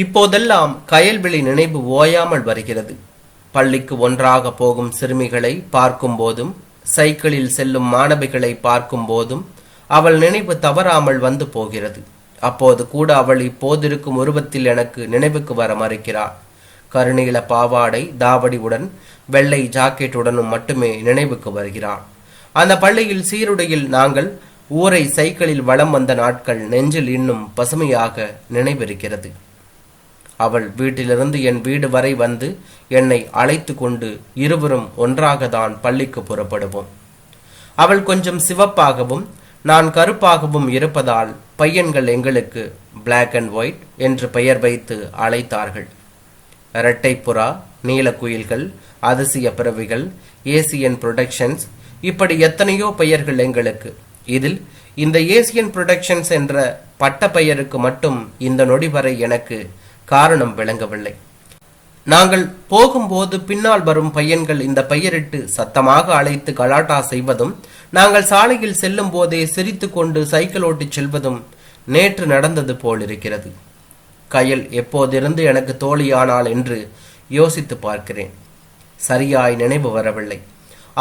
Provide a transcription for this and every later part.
இப்போதெல்லாம் கயல்விழி நினைவு ஓயாமல் வருகிறது. பள்ளிக்கு ஒன்றாக போகும் சிறுமிகளை பார்க்கும் போதும் சைக்கிளில் செல்லும் மாணவிகளை பார்க்கும் போதும் அவள் நினைவு தவறாமல் வந்து போகிறது. அப்போது கூட அவள் இப்போதிருக்கும் உருவத்தில் எனக்கு நினைவுக்கு வர மறுக்கிறாள். கருநீல பாவாடை தாவடியுடன் வெள்ளை ஜாக்கெட்டுடனும் மட்டுமே நினைவுக்கு வருகிறாள். அந்த பள்ளியில் சீருடையில் நாங்கள் ஊரை சைக்கிளில் வளம் வந்த நாட்கள் நெஞ்சில் இன்னும் பசுமையாக நினைவிருக்கிறது. அவள் வீட்டிலிருந்து என் வீடு வரை வந்து என்னை அழைத்து கொண்டு இருவரும் ஒன்றாகத்தான் பள்ளிக்கு புறப்படுவோம். அவள் கொஞ்சம் சிவப்பாகவும் நான் கருப்பாகவும் இருப்பதால் பையன்கள் எங்களுக்கு பிளாக் அண்ட் ஒயிட் என்று பெயர் வைத்து அழைத்தார்கள். இரட்டைப்புறா நீலக்குயில்கள் அதிசய பிறவிகள் ஏசியன் புரொடக்ஷன்ஸ் இப்படி எத்தனையோ பெயர்கள் எங்களுக்கு. இதில் இந்த ஏசியன் புரொடக்ஷன்ஸ் என்ற பட்ட பெயருக்கு மட்டும் இந்த நொடி வரை எனக்கு காரணம் விளங்கவில்லை. நாங்கள் போகும்போது பின்னால் வரும் பையன்கள் இந்த பெயரிட்டு சத்தமாக அழைத்து கலாட்டா செய்வதும் நாங்கள் சாலையில் செல்லும் போதே சிரித்துக்கொண்டு சைக்கிள் ஓட்டிச் செல்வதும் நேற்று நடந்தது போல் இருக்கிறது கயல் எப்போதிருந்து எனக்கு தோழியானாள்? என்று யோசித்து பார்க்கிறேன். சரியாய் நினைவு வரவில்லை.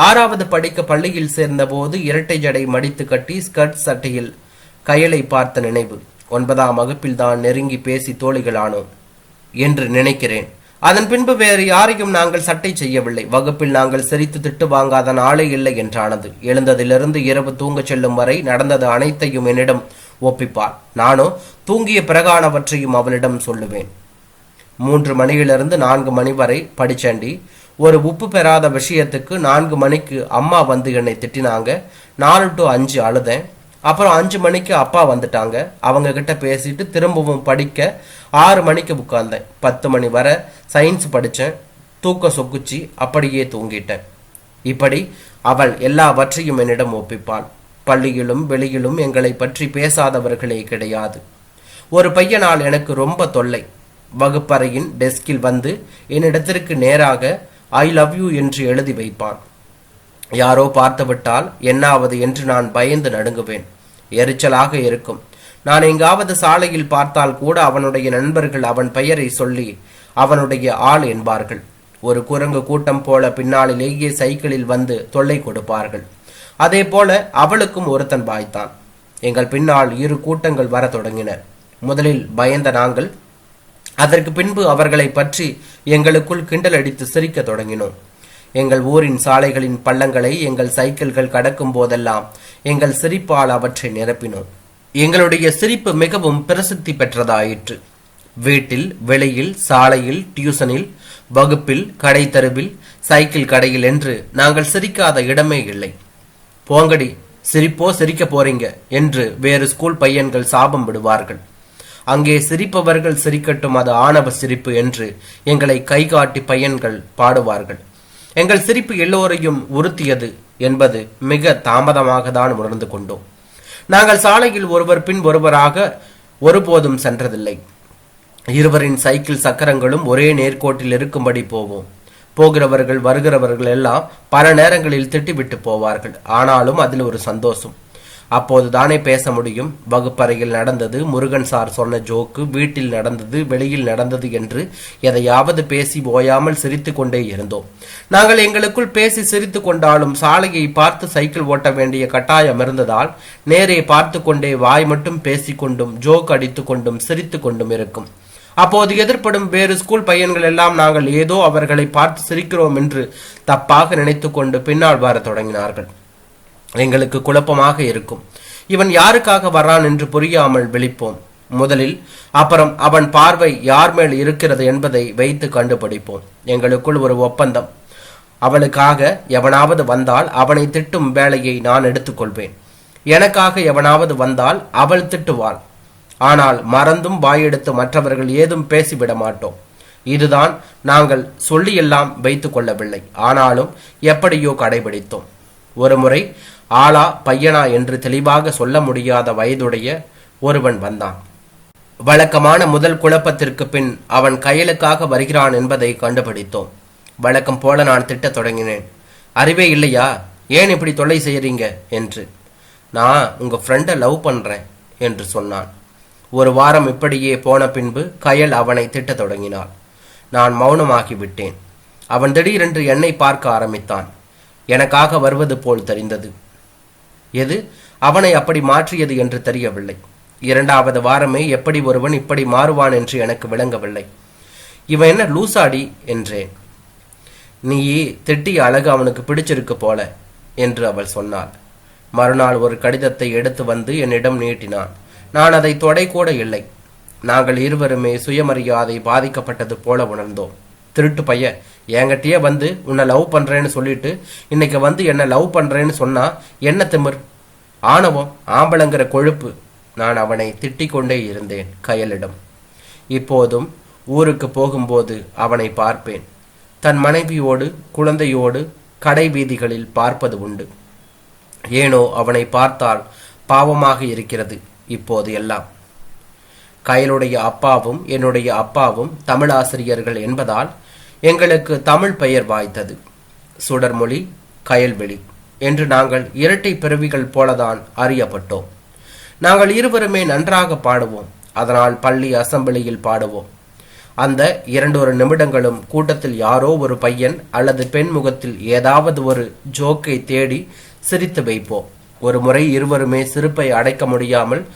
ஆறாவது படிக்க பள்ளியில் சேர்ந்தபோது இரட்டை ஜடை மடித்து கட்டி ஸ்கர்ட் சட்டையில் கயலை பார்த்த நினைவு. ஒன்பதாம் வகுப்பில் தான் நெருங்கி பேசி தோழிகளானோம். என்று நினைக்கிறேன். அதன் பின்பு வேறு யாரையும் நாங்கள் சட்டை செய்யவில்லை. வகுப்பில் நாங்கள் சிரித்து திட்டு வாங்காத நாளே இல்லை என்றானது. எழுந்ததிலிருந்து இரவு தூங்கச் செல்லும் வரை நடந்தது அனைத்தையும் என்னிடம் ஒப்பிப்பாள் நானோ தூங்கிய பிறகானவற்றையும் அவளிடம் சொல்லுவேன். மூன்று மணியிலிருந்து நான்கு மணி வரை படிச்சண்டி. ஒரு உப்பு பெறாத விஷயத்துக்கு நான்கு மணிக்கு அம்மா வந்து என்னை திட்டினாங்க. நாலு டு அஞ்சு அழுதேன். அப்புறம் அஞ்சு மணிக்கு அப்பா வந்துட்டாங்க. அவங்க கிட்ட பேசிட்டு திரும்பவும் படிக்க ஆறு மணிக்கு உட்கார்ந்தேன். பத்து மணி வரை சயின்ஸ் படித்தேன் தூக்க சொக்குச்சி. அப்படியே தூங்கிட்டேன். இப்படி அவள் எல்லாவற்றையும் என்னிடம் ஒப்பிப்பாள். பள்ளியிலும் வெளியிலும் எங்களை பற்றி பேசாதவர்களே கிடையாது. ஒரு பையனால் எனக்கு ரொம்ப தொல்லை. வகுப்பறையின் டெஸ்கில் வந்து என்னிடத்திற்கு நேராக ஐ லவ் யூ என்று எழுதி வைப்பான். யாரோ பார்த்துவிட்டால் என்னாவது என்று நான் பயந்து நடுங்குவேன். எரிச்சலாக இருக்கும். நான் எங்காவது சாலையில் பார்த்தால் கூட அவனுடைய நண்பர்கள் அவன் பெயரை சொல்லி அவனுடைய ஆள் என்பார்கள். ஒரு குரங்கு கூட்டம் போல பின்னாளிலேயே சைக்கிளில் வந்து தொல்லை கொடுப்பார்கள். அதே போல அவளுக்கும் ஒருத்தன் பாய்த்தான். எங்கள் பின்னால் இரு கூட்டங்கள் வர தொடங்கின. முதலில் பயந்த நாங்கள் அதற்கு பின்பு அவர்களை பற்றி எங்களுக்குள் கிண்டல் அடித்து சிரிக்க தொடங்கினோம். எங்கள் ஊரின் சாலைகளின் பள்ளங்களை எங்கள் சைக்கிள்கள் கடக்கும் போதெல்லாம் எங்கள் சிரிப்பால் அவற்றை நிரப்பினோம். எங்களுடைய சிரிப்பு மிகவும் பிரசித்தி பெற்றதாயிற்று. வீட்டில் வெளியில் சாலையில் டியூசனில் வகுப்பில் கடை தெருவில் சைக்கிள் கடையில் என்று நாங்கள் சிரிக்காத இடமே இல்லை. போங்கடி சிரிப்போ சிரிக்க போறீங்க என்று வேறு ஸ்கூல் பையன்கள் சாபம் விடுவார்கள். அங்கே சிரிப்பவர்கள் சிரிக்கட்டும் அது ஆணவ சிரிப்பு என்று எங்களை கைகாட்டி பையன்கள் பாடுவார்கள். எங்கள் சிரிப்பு எல்லோரையும் உறுத்தியது என்பது மிக தாமதமாக தான் உணர்ந்து கொண்டோம். நாங்கள் சாலையில் ஒருவர் பின் ஒருவராக ஒருபோதும் சென்றதில்லை. இருவரின் சைக்கிள் சக்கரங்களும் ஒரே நேர்கோட்டில் இருக்கும்படி போவோம் போகிறவர்கள் வருகிறவர்கள் எல்லாம் பல நேரங்களில் திட்டிவிட்டு போவார்கள். ஆனாலும் அதில் ஒரு சந்தோஷம். அப்போது தானே பேச முடியும். வகுப்பறையில் நடந்தது முருகன் சார் சொன்ன ஜோக்கு வீட்டில் நடந்தது வெளியில் நடந்தது என்று எதையாவது பேசி ஓயாமல் சிரித்து கொண்டே இருந்தோம். நாங்கள் எங்களுக்குள் பேசி சிரித்து கொண்டாலும் சாலையை பார்த்து சைக்கிள் ஓட்ட வேண்டிய கட்டாயம் இருந்ததால் நேரே பார்த்து கொண்டே வாய் மட்டும் பேசிக்கொண்டும் ஜோக் அடித்து கொண்டும் சிரித்து கொண்டும் இருக்கும். அப்போது எதிர்ப்படும் வேறு ஸ்கூல் பையன்கள் எல்லாம் நாங்கள் ஏதோ அவர்களை பார்த்து சிரிக்கிறோம் என்று தப்பாக நினைத்து கொண்டு பின்னால் வரத் தொடங்கினார்கள். எங்களுக்கு குழப்பமாக இருக்கும். இவன் யாருக்காக வர்றான் என்று புரியாமல் விழிப்போம். முதலில் அப்புறம் அவன் பார்வை யார் மேல் இருக்கிறது என்பதை வைத்து கண்டுபிடிப்போம். எங்களுக்குள் ஒரு ஒப்பந்தம். அவளுக்காக எவனாவது வந்தால் அவனை திட்டும் வேலையை நான் எடுத்துக்கொள்வேன். எனக்காக எவனாவது வந்தால் அவள் திட்டுவாள். ஆனால் மறந்தும் வாயெடுத்து மற்றவர்கள் ஏதும் பேசிவிட மாட்டோம். இதுதான் நாங்கள் சொல்லியெல்லாம் வைத்து கொள்ளவில்லை. ஆனாலும் எப்படியோ கடைபிடித்தோம். ஒருமுறை ஆளா பையனா என்று தெளிவாக சொல்ல முடியாத வயதுடைய ஒருவன் வந்தான். வழக்கமான முதல் குழப்பத்திற்கு பின் அவன் கையலுக்காக வருகிறான் என்பதை கண்டுபிடித்தோம். வழக்கம் போல நான் திட்டத் தொடங்கினேன். அறிவே இல்லையா? ஏன் இப்படி தொல்லை செய்கிறீங்க என்று. நான் உங்கள் ஃப்ரெண்டை லவ் பண்ணுறேன் என்று சொன்னான். ஒரு வாரம் இப்படியே போன பின்பு கயல் அவனை திட்டத் தொடங்கினாள். நான் மௌனமாகிவிட்டேன் அவன் திடீரென்று என்னை பார்க்க ஆரம்பித்தான். எனக்காக வருவது போல் தெரிந்தது. எது? அவனை அப்படி மாற்றியது என்று தெரியவில்லை. இரண்டாவது வாரமே எப்படி ஒருவன் இப்படி மாறுவான் என்று எனக்கு விளங்கவில்லை. இவன் என்ன லூசாடி? என்றேன். நீ திட்டிய அழகு அவனுக்கு பிடிச்சிருக்கு போல என்று அவள் சொன்னாள். மறுநாள் ஒரு கடிதத்தை எடுத்து வந்து என்னிடம் நீட்டினான். நான் அதை தொடை கூட இல்லை. நாங்கள் இருவருமே சுயமரியாதை பாதிக்கப்பட்டது போல உணர்ந்தோம். திருட்டு பையன். என்கிட்டயே வந்து உன்னை லவ் பண்ணுறேன்னு சொல்லிட்டு இன்னைக்கு வந்து என்னை லவ் பண்ணுறேன்னு சொன்னால் என்ன திமிர்? ஆணவம் ஆம்பளங்கிற கொழுப்பு. நான் அவனை திட்டிக் கொண்டே இருந்தேன் கயலிடம். இப்போதும் ஊருக்கு போகும்போது அவனை பார்ப்பேன். தன் மனைவியோடு குழந்தையோடு கடை வீதிகளில் பார்ப்பது உண்டு. ஏனோ அவனை பார்த்தால் பாவமாக இருக்கிறது இப்போது எல்லாம். கயலுடைய அப்பாவும் என்னுடைய அப்பாவும் தமிழாசிரியர்கள் என்பதால் எங்களுக்கு தமிழ் பெயர் வாய்த்தது. சுடர்மொழி கயல்வெளி என்று நாங்கள் இரட்டை பிறவிகள் போலதான் அறியப்பட்டோம். நாங்கள் இருவருமே நன்றாக பாடுவோம். அதனால் பள்ளி அசம்பிளியில் பாடுவோம். அந்த இரண்டொரு நிமிடங்களும் கூட்டத்தில் யாரோ ஒரு பையன் அல்லது பெண் முகத்தில் ஏதாவது ஒரு ஜோக்கை தேடி சிரித்து வைப்போம். ஒரு முறை இருவருமே சிரிப்பை அடைக்க முடியாமல்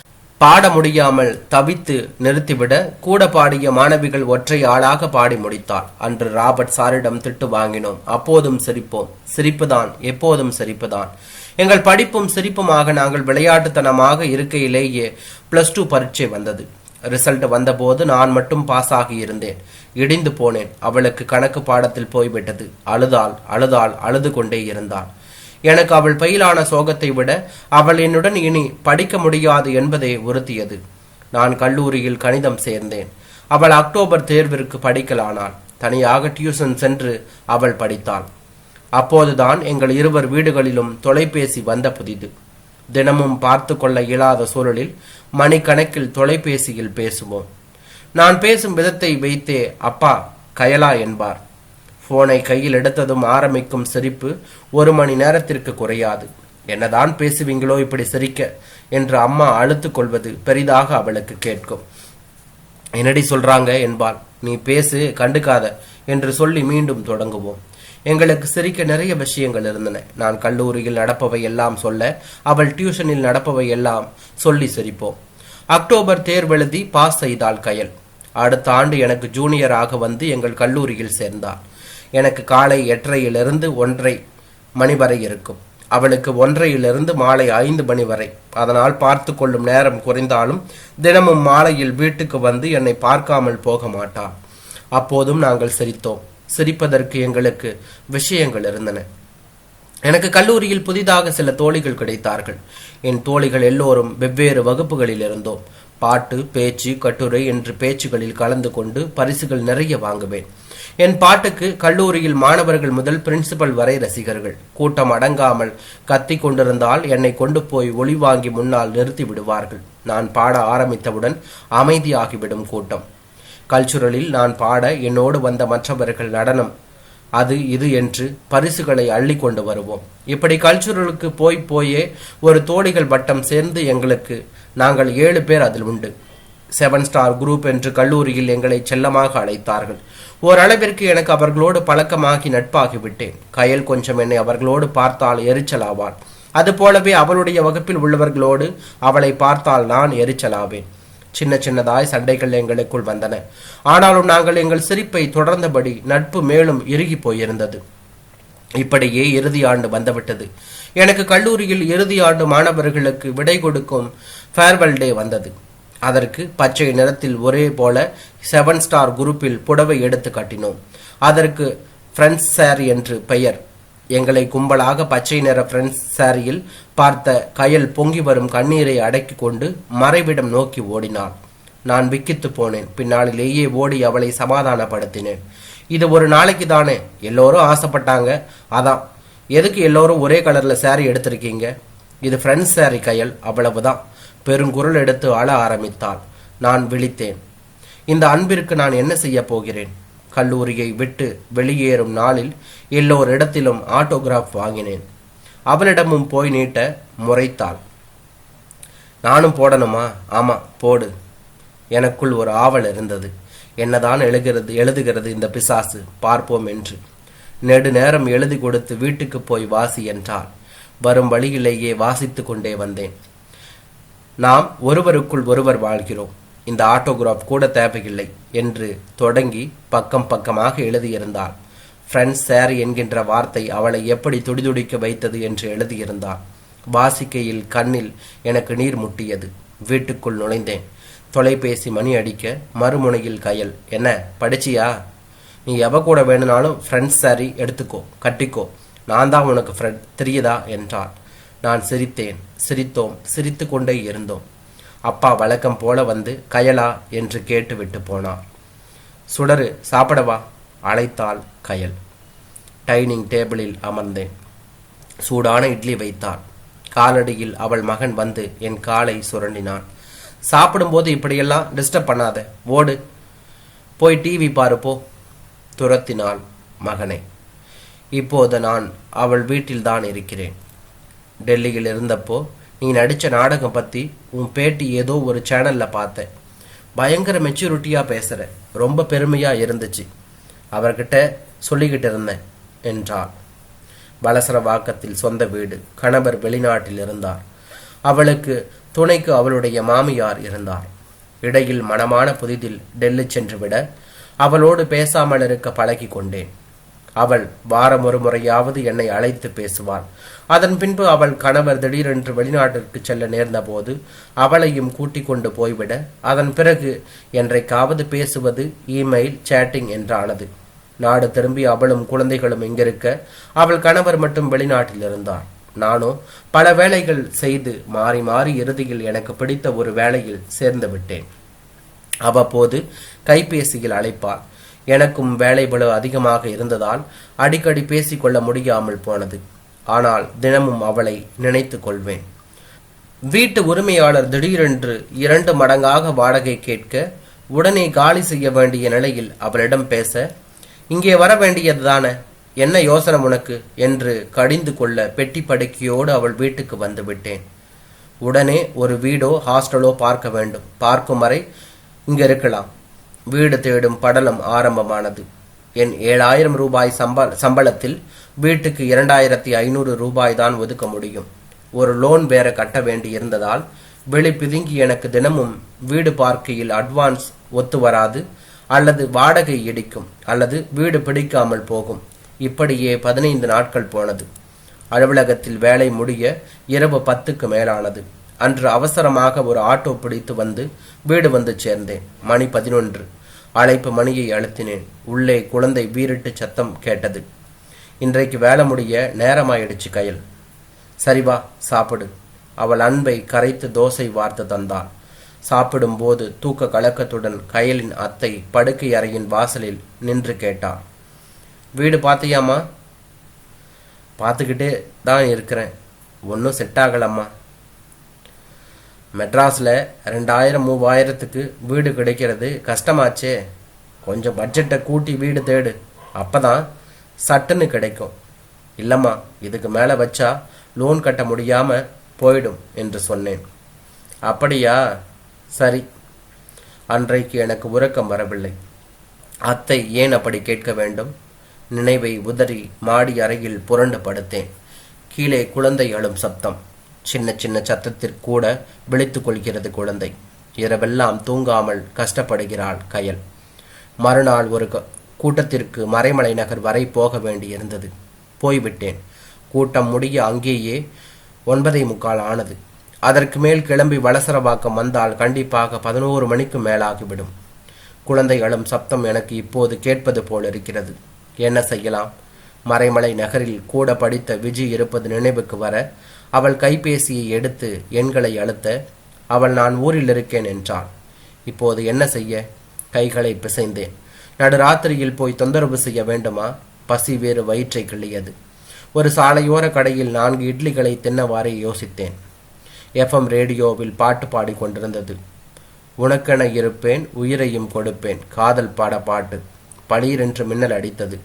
பாட முடியாமல் தவித்து நிறுத்திவிட கூட பாடிய மாணவிகள் ஒற்றை ஆளாக பாடி முடித்தாள். அன்று ராபர்ட் சாரிடம் திட்டு வாங்கினோம். அப்போதும் சிரிப்போம். சிரிப்புதான். எப்போதும் சிரிப்புதான். எங்கள் படிப்பும் சிரிப்புமாக நாங்கள் விளையாட்டுத்தனமாக இருக்கையிலேயே பிளஸ் டூ பரீட்சை வந்தது. ரிசல்ட் வந்தபோது நான் மட்டும் பாஸ் ஆகி இருந்தேன். இடிந்து போனேன். அவளுக்கு கணக்கு பாடத்தில் போய்விட்டது. அழுதாள் அழுதாள் அழுது கொண்டே இருந்தாள். எனக்கு அவள் பயிலான சோகத்தை விட அவள் என்னுடன் இனி படிக்க முடியாது என்பதே உறுத்தியது. நான் கல்லூரியில் கணிதம் சேர்ந்தேன். அவள் அக்டோபர் தேர்விற்கு படிக்கலானாள். தனியாக டியூஷன் சென்று அவள் படித்தாள். அப்போதுதான் எங்கள் இருவர் வீடுகளிலும் தொலைபேசி வந்த புதிது. தினமும் பார்த்து கொள்ள இயலாத சூழலில் மணிக்கணக்கில் தொலைபேசியில் பேசுவோம். நான் பேசும் விதத்தை வைத்தே அப்பா கயலா என்பார். போனை கையில் எடுத்ததும் ஆரம்பிக்கும் சிரிப்பு ஒரு மணி நேரத்திற்கு குறையாது. என்னதான் பேசுவீங்களோ இப்படி சிரிக்க? என்று அம்மா அழுத்து கொள்வது பெரிதாக அவளுக்கு கேட்கும். என்னடி சொல்றாங்க? என்பாள். நீ பேசு கண்டுக்காத என்று சொல்லி மீண்டும் தொடங்குவோம். எங்களுக்கு சிரிக்க நிறைய விஷயங்கள் இருந்தன. நான் கல்லூரியில் நடப்பவை எல்லாம் சொல்ல அவள் டியூஷனில் நடப்பவை எல்லாம் சொல்லி சிரிப்போம். அக்டோபர் தேர்வெழுதி பாஸ் செய்தாள் கயல். அடுத்த ஆண்டு எனக்கு ஜூனியராக வந்து எங்கள் கல்லூரியில் சேர்ந்தாள். எனக்கு காலை எட்டரையிலிருந்து ஒன்றை மணி வரை இருக்கும். அவளுக்கு ஒன்றையிலிருந்து மாலை ஐந்து மணி வரை. அதனால் பார்த்து கொள்ளும் நேரம் குறைந்தாலும் தினமும் மாலையில் வீட்டுக்கு வந்து என்னை பார்க்காமல் போக மாட்டாள் அப்போதும் நாங்கள் சிரித்தோம். சிரிப்பதற்கு எங்களுக்கு விஷயங்கள் இருந்தன. எனக்கு கல்லூரியில் புதிதாக சில தோழிகள் கிடைத்தார்கள். என் தோழிகள் எல்லோரும் வெவ்வேறு வகுப்புகளில் இருந்தோம். பாட்டு பேச்சு கட்டுரை என்று பேச்சுகளில் கலந்து கொண்டு பரிசுகள் நிறைய வாங்குவேன். என் பாட்டுக்கு கல்லூரியில் மாணவர்கள் முதல் பிரின்சிபல் வரை ரசிகர்கள். கூட்டம் அடங்காமல் கத்தி கொண்டிருந்தால் என்னை கொண்டு போய் ஒளி வாங்கி முன்னால் நிறுத்தி விடுவார்கள். நான் பாட ஆரம்பித்தவுடன் அமைதியாகிவிடும் கூட்டம். கல்ச்சுரலில் நான் பாட என்னோடு வந்த மற்றவர்கள் நடனம். அது இது என்று பரிசுகளை அள்ளி கொண்டு வருவோம். இப்படி கல்ச்சுரலுக்கு போய் போயே ஒரு தோழிகள் வட்டம் சேர்ந்து எங்களுக்கு நாங்கள் ஏழு பேர் அதில் உண்டு. செவன் ஸ்டார் குரூப் என்று கல்லூரியில் எங்களை செல்லமாக அழைத்தார்கள். ஓரளவிற்கு எனக்கு அவர்களோடு பழக்கமாகி நட்பாகிவிட்டேன். கயல் கொஞ்சம் என்னை அவர்களோடு பார்த்தால் எரிச்சலாவாள் அதுபோலவே அவளுடைய வகுப்பில் உள்ளவர்களோடு அவளை பார்த்தால் நான் எரிச்சலாவேன். சின்ன சின்னதாய் சண்டைகள் எங்களுக்குள் வந்தன. ஆனாலும் நாங்கள் எங்கள் சிரிப்பை தொடர்ந்தபடி நட்பு மேலும் இறுகி போயிருந்தது. இப்படியே இறுதி ஆண்டு வந்துவிட்டது. எனக்கு கல்லூரியில் இறுதி ஆண்டு மாணவர்களுக்கு விடை கொடுக்கும் ஃபேர்வெல் டே வந்தது. அதற்கு பச்சை நிறத்தில் ஒரே போல செவன் ஸ்டார் குரூப்பில் புடவை எடுத்து காட்டினோம். அதற்கு ஃப்ரெண்ட்ஸ் சாரி என்று பெயர். எங்களை கும்பலாக பச்சை நிற ஃப்ரெண்ட்ஸ் சாரியில் பார்த்த கயல் பொங்கி வரும் கண்ணீரை அடக்கி கொண்டு மறைவிடம் நோக்கி ஓடினாள். நான் விக்கித்து போனேன். பின்னாளிலேயே ஓடி அவளை சமாதானப்படுத்தினேன். இது ஒரு நாளைக்கு தானே? எல்லோரும் ஆசைப்பட்டாங்க. அதான். எதுக்கு எல்லோரும் ஒரே கலர்ல சாரி எடுத்திருக்கீங்க? இது ஃப்ரெண்ட்ஸ் சாரி கையல். அவ்வளவுதான். பெருங்குரல் எடுத்து அழ ஆரம்பித்தாள். நான் விழித்தேன். இந்த அன்பிற்கு நான் என்ன செய்ய போகிறேன்? கல்லூரியை விட்டு வெளியேறும் நாளில் எல்லோர் இடத்திலும் ஆட்டோகிராஃப் வாங்கினேன். அவளிடமும் போய் நீட்ட முறைத்தாள். நானும் போடணுமா? ஆமா போடு. எனக்குள் ஒரு ஆவல் இருந்தது. என்னதான் எழுகிறது எழுதுகிறது இந்த பிசாசு? பார்ப்போம் என்று. நெடு நேரம் எழுதி கொடுத்து வீட்டுக்கு போய் வாசி என்றால் வரும் வழியிலேயே வாசித்து கொண்டே வந்தேன். நாம் ஒருவருக்குள் ஒருவர் வாழ்கிறோம். இந்த ஆட்டோகிராஃப் கூட தேவையில்லை என்று தொடங்கி பக்கம் பக்கமாக எழுதியிருந்தாள். ஃப்ரெண்ட்ஸ் சாரி என்கின்ற வார்த்தை அவளை எப்படி துடிதுடிக்க வைத்தது என்று எழுதியிருந்தாள். வாசிக்கையில் கண்ணில் எனக்கு நீர் முட்டியது. வீட்டுக்குள் நுழைந்தேன். தொலைபேசி மணி அடிக்க மறுமுனையில் கயல். என்ன படிச்சியா? நீ எவ கூட வேணும்னாலும் ஃப்ரெண்ட்ஸ் சாரி எடுத்துக்கோ கட்டிக்கோ. நான் தான் உனக்கு ஃப்ரெண்ட் தெரியுதா? என்றாள். நான் சிரித்தேன். சிரித்தோம். சிரித்து கொண்டே இருந்தோம். அப்பா வழக்கம் போல வந்து கயலா என்று கேட்டுவிட்டு போனார் சுடரு சாப்பிடவா? அழைத்தாள் கயல். டைனிங் டேபிளில் அமர்ந்தேன். சூடான இட்லி வைத்தாள். காலடியில் அவள் மகன் வந்து என் காலை சுரண்டினான். சாப்பிடும்போது இப்படியெல்லாம் டிஸ்டர்ப் பண்ணாத. ஓடு. போய் டிவி பாருப்போ துரத்தினாள் மகனை. இப்போது நான் அவள் வீட்டில்தான் இருக்கிறேன். டெல்லியில் இருந்தப்போ நீ நடித்த நாடகம் பற்றி உன் பேட்டி ஏதோ ஒரு சேனலில் பார்த்தேன். பயங்கர மெச்சூரிட்டியாக பேசுகிற ரொம்ப பெருமையாக இருந்துச்சு. அவர்கிட்ட சொல்லிக்கிட்டு இருந்தேன் என்றாள். வலசரவாக்கத்தில் சொந்த வீடு கணவர் வெளிநாட்டில் இருந்தார். அவளுக்கு துணைக்கு அவளுடைய மாமியார் இருந்தார். இடையில் மனமான புதிதில் டெல்லி சென்று விட அவளோடு பேசாமல் இருக்க பழகி கொண்டேன் அவள் வாரம் ஒரு முறையாவது என்னை அழைத்து பேசுவாள். அதன் பின்பு அவள் கணவர் திடீரென்று வெளிநாட்டிற்கு செல்ல நேர்ந்தபோது அவளையும் கூட்டிக் கொண்டு போய்விட அதன் பிறகு என்றைக்காவது பேசுவது இமெயில் சேட்டிங் என்றானது. நாடு திரும்பி அவளும் குழந்தைகளும் இங்கிருக்க அவள் கணவர் மட்டும் வெளிநாட்டில் இருந்தார். நானோ பல வேலைகள் செய்து மாறி மாறி இறுதியில் எனக்கு பிடித்த ஒரு வேலையில் சேர்ந்து விட்டேன். அவ்வப்போது கைபேசியில் அழைப்பாள். எனக்கும் வேலை பளு அதிகமாக இருந்ததால் அடிக்கடி பேசிக்கொள்ள முடியாமல் போனது. ஆனால் தினமும் அவளை நினைத்து கொள்வேன். வீட்டு உரிமையாளர் திடீரென்று இரண்டு மடங்காக வாடகை கேட்க உடனே காலி செய்ய வேண்டிய நிலையில் அவளிடம் பேச இங்கே வர வேண்டியதுதானே என்ன யோசனை உனக்கு? என்று கடிந்து கொள்ள பெட்டி படுக்கையோடு அவள் வீட்டுக்கு வந்து விட்டேன். உடனே ஒரு வீடோ ஹாஸ்டலோ பார்க்க வேண்டும். பார்க்கும் வரை இங்கே இருக்கலாம். வீடு தேடும் படலம் ஆரம்பமானது. என் ஏழாயிரம் ரூபாய் சம்ப சம்பளத்தில் வீட்டுக்கு இரண்டாயிரத்தி ஐநூறு ரூபாய் தான் ஒதுக்க முடியும். ஒரு லோன் வேற கட்ட வேண்டி இருந்ததால் வெளி பிதுங்கி எனக்கு தினமும் வீடு பார்க்கையில் அட்வான்ஸ் ஒத்து வராது அல்லது வாடகை இடிக்கும் அல்லது வீடு பிடிக்காமல் போகும். இப்படியே பதினைந்து நாட்கள் போனது. அலுவலகத்தில் வேலை முடிய இரவு பத்துக்கு மேலானது. அன்று அவசரமாக ஒரு ஆட்டோ பிடித்து வந்து வீடு வந்து சேர்ந்தேன். மணி பதினொன்று. அழைப்பு மணியை அழுத்தினேன். உள்ளே குழந்தை வீரிட்டு சத்தம் கேட்டது. இன்றைக்கு வேலை முடிய நேரமாயிடுச்சு கையில். சரி வா சாப்பிடு. அவள் அன்பை கரைத்து தோசை வார்த்து தந்தாள். சாப்பிடும்போது தூக்க கலக்கத்துடன் கயலின் அத்தை படுக்கை அறையின் வாசலில் நின்று கேட்டார் வீடு பார்த்தியாம்மா? பார்த்துக்கிட்டே தான் இருக்கிறேன். ஒன்றும் செட் ஆகலம்மா. மெட்ராஸில் ரெண்டாயிரம் மூவாயிரத்துக்கு வீடு கிடைக்கிறது கஷ்டமாச்சே. கொஞ்சம் பட்ஜெட்டை கூட்டி வீடு தேடு. அப்பதான் சட்டுன்னு கிடைக்கும். இல்லைம்மா இதுக்கு மேலே வச்சா லோன் கட்ட முடியாமல் போயிடும் என்று சொன்னேன். அப்படியா? சரி. அன்றைக்கு எனக்கு உறக்கம் வரவில்லை. அத்தை ஏன் அப்படி கேட்க வேண்டும்? நினைவை உதறி மாடி அறையில் புரண்டு படுத்தேன். கீழே குழந்தை அழும் சப்தம். சின்ன சின்ன சத்தத்திற்கூட விழித்து கொள்கிறது குழந்தை. இரவெல்லாம் தூங்காமல் கஷ்டப்படுகிறாள் கயல். மறுநாள் ஒரு க- கூட்டத்திற்கு மறைமலை நகர் வரை போக வேண்டியிருந்தது. போய்விட்டேன். கூட்டம் முடிய அங்கேயே ஒன்பதே முக்கால் ஆனது. அதற்கு மேல் கிளம்பி வலசரவாக்கம் வந்தால் கண்டிப்பாக பதினோரு மணிக்கு மேலாகிவிடும். குழந்தை அழும் சப்தம் எனக்கு இப்போது கேட்பது போல் இருக்கிறது. என்ன செய்யலாம்? மறைமலை நகரில் கூட படித்த விஜி இருப்பது நினைவுக்கு வர அவள் கைபேசியை எடுத்து எண்களை அழுத்த அவள் நான் ஊரில் இருக்கேன் என்றாள். இப்போது என்ன செய்ய? கைகளை பிசைந்தேன். நடுராத்திரியில் போய் தொந்தரவு செய்ய வேண்டுமா? பசி வேறு வயிற்றை கிள்ளியது. ஒரு சாலையோர கடையில் நான்கு இட்லிகளை தின்னவாறே யோசித்தேன். எஃப்எம் ரேடியோவில் பாட்டு பாடிக்கொண்டிருந்தது உனக்கென இருப்பேன் உயிரையும் கொடுப்பேன். காதல் பாட பாட்டு. பளீரென்று மின்னல் அடித்தது.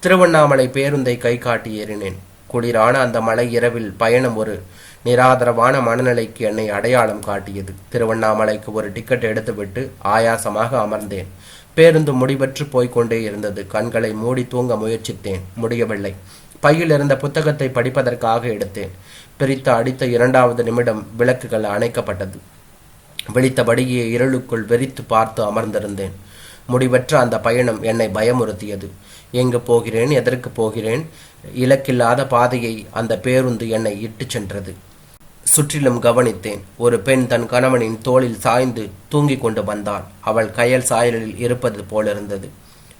திருவண்ணாமலை பேருந்தை கை காட்டி ஏறினேன். குளிரான அந்த மலை இரவில் பயணம் ஒரு நிராதரவான மனநிலைக்கு என்னை அடையாளம் காட்டியது. திருவண்ணாமலைக்கு ஒரு டிக்கெட் எடுத்துவிட்டு ஆயாசமாக அமர்ந்தேன். பேருந்து முடிவற்று போய்கொண்டே இருந்தது. கண்களை மூடி தூங்க முயற்சித்தேன். முடியவில்லை. பையில் இருந்த புத்தகத்தை படிப்பதற்காக எடுத்தேன். பிரித்து அடித்த இரண்டாவது நிமிடம் விளக்குகள் அணைக்கப்பட்டது. விழித்தபடியே இருளுக்குள் வெறித்து பார்த்து அமர்ந்திருந்தேன். முடிவற்ற அந்த பயணம் என்னை பயமுறுத்தியது. எங்கு போகிறேன் எதற்கு போகிறேன்? இலக்கில்லாத பாதையை அந்த பேருந்து என்னை இட்டுச் சென்றது. சுற்றிலும் கவனித்தேன் ஒரு பெண் தன் கணவனின் தோளில் சாய்ந்து தூங்கிக் கொண்டு வந்தாள். அவள் கயல் சாயலில் இருப்பது போலிருந்தது.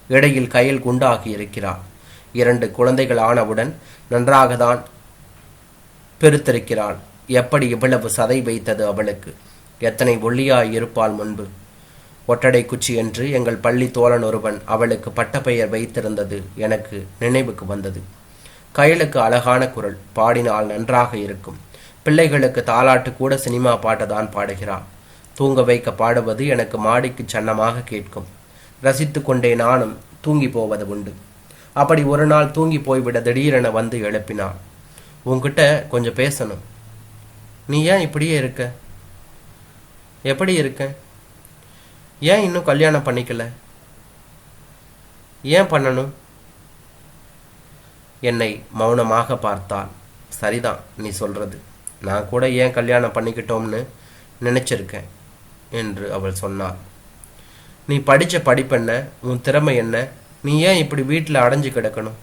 இடையில் கயல் குண்டாகி இருக்கிறாள். இரண்டு குழந்தைகள் ஆனவுடன் நன்றாகத்தான் பெருத்திருக்கிறாள். எப்படி இவ்வளவு சதை வைத்தது அவளுக்கு? எத்தனை ஒல்லியாய் இருப்பாள் முன்பு? ஒட்டடை குச்சி என்று எங்கள் பள்ளி தோழன் ஒருவன் அவளுக்கு பட்டப்பெயர் வைத்திருந்தது எனக்கு நினைவுக்கு வந்தது. கயலுக்கு அழகான குரல் பாடினால் நன்றாக இருக்கும். பிள்ளைகளுக்கு தாலாட்டு கூட சினிமா பாட்டை தான் பாடுகிறாள். தூங்க வைக்க பாடுவது எனக்கு மாடிக்கு சன்னமாக கேட்கும். ரசித்து கொண்டே நானும் தூங்கி போவது உண்டு. அப்படி ஒரு நாள் தூங்கி போய்விட திடீரென வந்து எழுப்பினாள். உங்ககிட்ட கொஞ்சம் பேசணும். நீ ஏன் இப்படியே இருக்க? எப்படி இருக்க? ஏன் இன்னும் கல்யாணம் பண்ணிக்கல? ஏன் பண்ணணும்? என்னை மௌனமாக பார்த்தால் சரிதான் நீ சொல்றது. நான் கூட ஏன் கல்யாணம் பண்ணிக்கிட்டோம்னு நினைச்சிருக்கேன் என்று அவள் சொன்னாள். நீ படித்த படிப்பென்ன உன் திறமை என்ன? நீ ஏன் இப்படி வீட்டில் அடைஞ்சு கிடக்கணும்?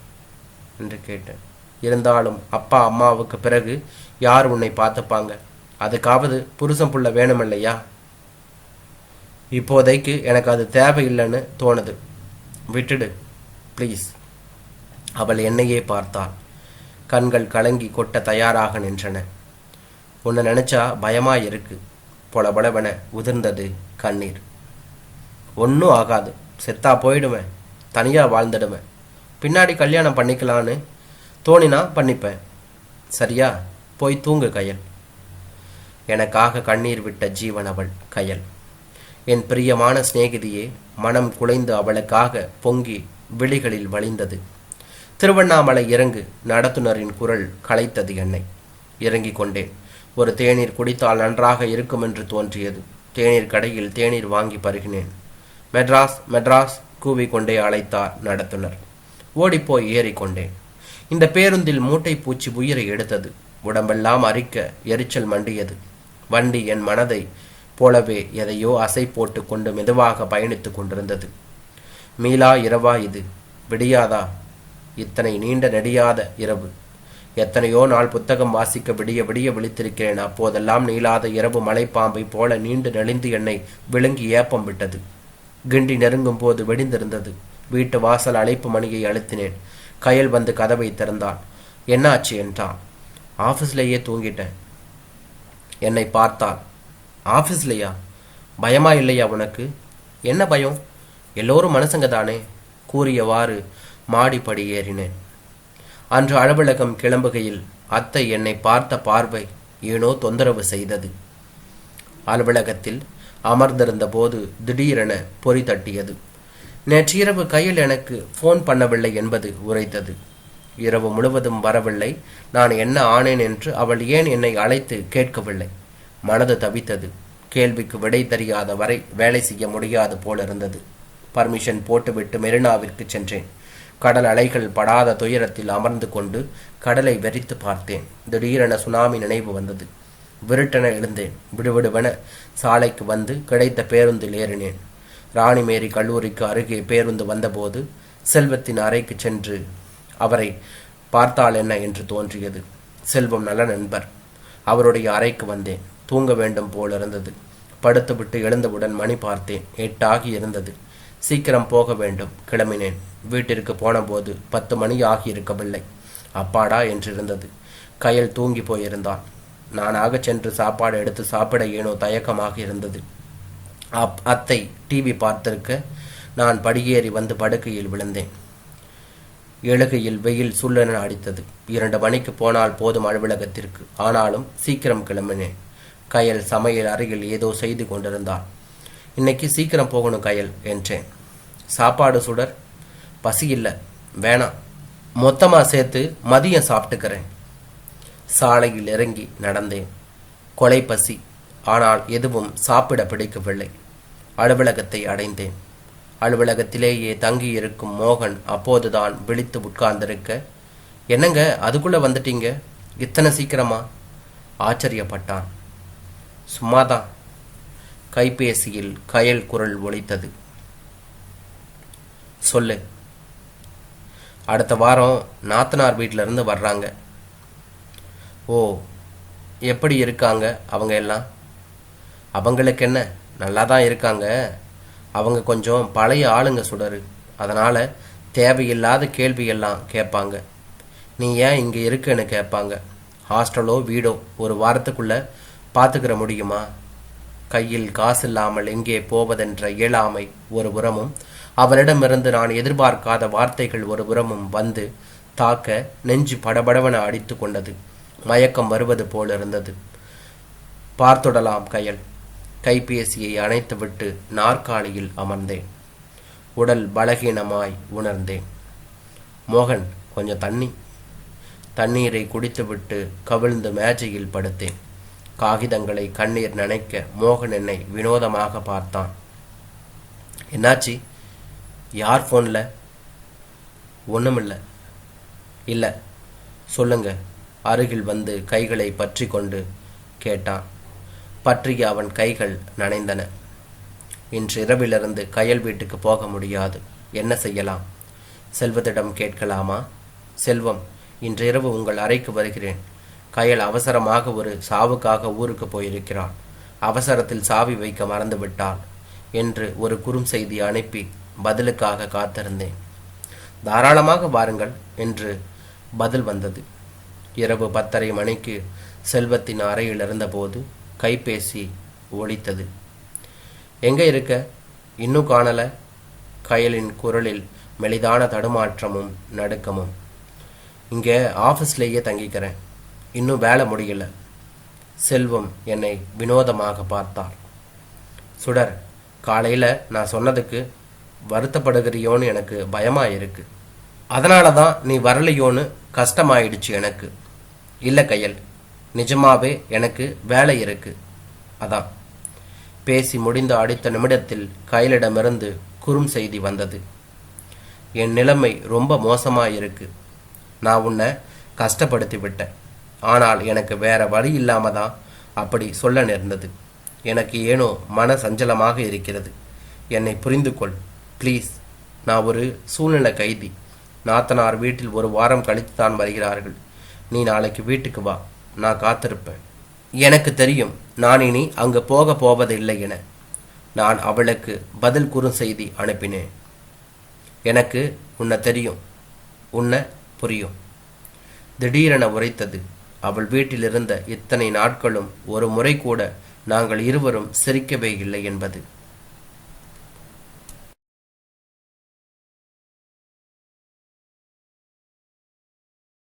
என்று கேட்டேன். இருந்தாலும் அப்பா அம்மாவுக்கு பிறகு யார் உன்னை பார்த்துப்பாங்க? அதுக்காவது புருஷன் புள்ள வேணுமில்லையா? இப்போதைக்கு எனக்கு அது தேவையில்லைன்னு தோணுது. விட்டுடு ப்ளீஸ் அவள் என்னையே பார்த்தாள். கண்கள் கலங்கி கொட்ட தயாராக நின்றன. உன்னை நினைச்சா பயமா இருக்கு. பொலபொலவென உதிர்ந்தது கண்ணீர். ஒன்றும் ஆகாது. செத்தா போயிடுவேன் தனியாக வாழ்ந்துடுவேன் பின்னாடி கல்யாணம் பண்ணிக்கலான்னு தோணினா பண்ணிப்பேன். சரியா? போய் தூங்கு கயல். எனக்காக கண்ணீர் விட்ட ஜீவன் அவள் கயல். என் பிரியமான சிநேகிதியே மனம் குலைந்து அவளுக்காக பொங்கி விழிகளில் வழிந்தது. திருவண்ணாமலை இறங்கு நடத்துனரின் குரல் களைத்தது என்னை. இறங்கிக் கொண்டேன். ஒரு தேநீர் குடித்தால் நன்றாக இருக்கும் என்று தோன்றியது. தேநீர் கடையில் தேநீர் வாங்கி பருகினேன். மெட்ராஸ் மெட்ராஸ் கூவிக்கொண்டே அழைத்தார் நடத்துனர். ஓடிப்போய் ஏறிக்கொண்டேன் இந்த பேருந்தில் மூட்டை பூச்சி உயிரை எடுத்தது. உடம்பெல்லாம் அரிக்க எரிச்சல் மண்டியது. வண்டி என் மனதை போலவே எதையோ அசை போட்டு கொண்டு மெதுவாக பயணித்து கொண்டிருந்தது. மீளா இரவா இது. விடியாதா? இத்தனை நீண்ட நெடியாத இரவு. எத்தனையோ நாள் புத்தகம் வாசிக்க விடிய விடிய விழித்திருக்கிறேன். அப்போதெல்லாம் நீளாத இரவு மலைப்பாம்பை போல நீண்டு நெளிந்து என்னை விழுங்கி ஏப்பம் விட்டது. கிண்டி நெருங்கும் போது வெடிந்திருந்தது. வீட்டு வாசல் அழைப்பு மணியை அழுத்தினேன். கையில் வந்து கதவை திறந்தான் என்னாச்சு? என்றான். ஆஃபீஸ்லேயே தூங்கிட்டேன். என்னை பார்த்தாள். ஆஃபீஸ்லையா பயமா இல்லையா உனக்கு? என்ன பயம்? எல்லோரும் மனசங்க தானே கூறியவாறு மாடிப்படி ஏறினேன். அன்று அலுவலகம் கிளம்புகையில் அத்தை என்னை பார்த்த பார்வை ஏனோ தொந்தரவு செய்தது. அலுவலகத்தில் அமர்ந்திருந்த போது திடீரென பொறி தட்டியது. நேற்றிரவு கையில் எனக்கு ஃபோன் பண்ணவில்லை என்பது உரைத்தது. இரவு முழுவதும் வரவில்லை. நான் என்ன ஆனேன் என்று அவள் ஏன் என்னை அழைத்து கேட்கவில்லை. மனது தவித்தது. கேள்விக்கு விடை தெரியாத வரை வேலை செய்ய முடியாது போலிருந்தது பர்மிஷன் போட்டுவிட்டு மெரினாவிற்கு சென்றேன். கடல் அலைகள் படாத துயரத்தில் அமர்ந்து கொண்டு கடலை வெறித்து பார்த்தேன். திடீரென சுனாமி நினைவு வந்தது. விருட்டென எழுந்தேன். விடுவிடுவென சாலைக்கு வந்து கிடைத்த பேருந்தில் ஏறினேன். ராணிமேரி கல்லூரிக்கு அருகே பேருந்து வந்தபோது செல்வத்தின் அறைக்கு சென்று அவரை பார்த்தால் என்ன என்று தோன்றியது. செல்வம் நல்ல நண்பர். அவருடைய அறைக்கு வந்தேன். தூங்க வேண்டும் போல் இருந்தது. படுத்துவிட்டு எழுந்தவுடன் மணி பார்த்தேன். எட்டாகி இருந்தது. சீக்கிரம் போக வேண்டும். கிளம்பினேன். வீட்டிற்கு போனபோது பத்து மணி ஆகியிருக்கவில்லை அப்பாடா என்றிருந்தது. கையில் தூங்கி போயிருந்தான். நானாக சென்று சாப்பாடு எடுத்து சாப்பிட ஏனோ தயக்கமாக இருந்தது. அப் அத்தை டிவி பார்த்திருக்க நான் படியேறி வந்து படுக்கையில் விழுந்தேன். எழுகையில் வெயில் சுள்ளன அடித்தது. இரண்டு மணிக்கு போனால் போதும் அலுவலகத்திற்கு. ஆனாலும் சீக்கிரம் கிளம்பினேன். கயல் சமையல் அருகில் ஏதோ செய்து கொண்டிருந்தான். இன்னைக்கு சீக்கிரம் போகணும் கயல் என்றேன். சாப்பாடு சுடர். பசி இல்லை. வேணாம். மொத்தமாக சேர்த்து மதியம் சாப்பிட்டுக்கிறேன். சாலையில் இறங்கி நடந்தேன். கொலை பசி. ஆனால் எதுவும் சாப்பிட பிடிக்கவில்லை. அலுவலகத்தை அடைந்தேன். அலுவலகத்திலேயே தங்கியிருக்கும் மோகன் அப்போதுதான் விழித்து உட்கார்ந்திருக்க. என்னங்க அதுக்குள்ளே வந்துட்டீங்க? இத்தனை சீக்கிரமா? ஆச்சரியப்பட்டான். சும்மாதான். கைபேசியில் கயல் குரல் ஒலித்தது. சொல்லு. அடுத்த வாரம் நாத்தனார் வீட்டிலேருந்து வர்றாங்க. ஓ எப்படி இருக்காங்க அவங்க எல்லாம்? அவங்களுக்கு என்ன? நல்லா தான் இருக்காங்க. அவங்க கொஞ்சம் பழைய ஆளுங்க சுடரு. அதனால் தேவையில்லாத கேள்வியெல்லாம் கேட்பாங்க. நீ ஏன் இங்கே இருக்குன்னு கேட்பாங்க. ஹாஸ்டலோ வீடோ ஒரு வாரத்துக்குள்ளே பார்த்துக்கிற முடியுமா? கையில் காசு இல்லாமல் எங்கே போவதென்ற இயலாமை ஒரு புறமும் அவளிடமிருந்து நான் எதிர்பார்க்காத வார்த்தைகள் ஒரு புறமும் வந்து தாக்க நெஞ்சு படபடவென அடித்து கொண்டது. மயக்கம் வருவது போல் இருந்தது. பார்த்துடலாம் கயல். கைபேசியை அணைத்துவிட்டு நாற்காலியில் அமர்ந்தேன். உடல் பலகீனமாய் உணர்ந்தேன். மோகன் கொஞ்சம் தண்ணி. தண்ணீரை குடித்துவிட்டு கவிழ்ந்து மேஜையில் படுத்தேன். காகிதங்களை கண்ணீர் நனைக்க மோகன் என்னை வினோதமாக பார்த்தான். என்னாச்சு? யார் ஃபோனில் ஒன்றுமில்லை இல்லை சொல்லுங்க. அருகில் வந்து கைகளை பற்றி கொண்டு கேட்டான். பற்றிய அவன் கைகள் நனைந்தன. இன்று இரவிலிருந்து கயல் வீட்டுக்கு போக முடியாது. என்ன செய்யலாம்? செல்வத்திடம் கேட்கலாமா? செல்வம் இன்றிரவு உங்கள் அறைக்கு வருகிறேன். கயல் அவசரமாக ஒரு சாவுக்காக ஊருக்கு போயிருக்கிறாள். அவசரத்தில் சாவி வைக்க மறந்துவிட்டான் என்று ஒரு குறும் செய்தி அனுப்பி பதிலுக்காக காத்திருந்தேன். தாராளமாக வாருங்கள் என்று பதில் வந்தது. இரவு பத்தரை மணிக்கு செல்வத்தின் அறையில் இருந்தபோது கைபேசி ஒழித்தது எங்க இருக்க? இன்னும் காணல? கயலின் குரலில் மெலிதான தடுமாற்றமும் நடுக்கமும். இங்கே ஆஃபீஸ்லேயே தங்கிக்கிறேன். இன்னும் வேலை முடியல. செல்வம் என்னை வினோதமாக பார்த்தார். சுடர் காலையில் நான் சொன்னதுக்கு வருத்தப்படுகிறியோன்னு எனக்கு பயமாக இருக்கு அதனால தான் நீ வரலையோன்னு கஷ்டமாயிடுச்சு எனக்கு. இல்லை கையல் நிஜமாவே எனக்கு வேலை இருக்கு. அதான். பேசி முடிந்த அடுத்த நிமிடத்தில் கையலிடமிருந்து குறும் செய்தி வந்தது. என் நிலைமை ரொம்ப மோசமாக இருக்கு நான் உன்னை கஷ்டப்படுத்தி விட்டேன். ஆனால் எனக்கு வேற வழி இல்லாம தான் அப்படி சொல்ல நேர்ந்தது. எனக்கு ஏனோ மன சஞ்சலமாக இருக்கிறது. என்னை புரிந்து கொள் ப்ளீஸ் நான் ஒரு சூழ்நிலை கைதி. நாத்தனார் வீட்டில் ஒரு வாரம் கழித்து தான் வருகிறார்கள். நீ நாளைக்கு வீட்டுக்கு வா நான் காத்திருப்பேன். எனக்கு தெரியும் நான் இனி அங்கு போக போவதில்லை என. நான் அவளுக்கு பதில் குறுஞ்செய்தி அனுப்பினேன். எனக்கு உன்னை தெரியும் உன்னை புரியும். திடீரென உரைத்தது அவள் வீட்டிலிருந்த இத்தனை நாட்களும் ஒரு முறை கூட நாங்கள் இருவரும் சிரிக்கவே இல்லை என்பது.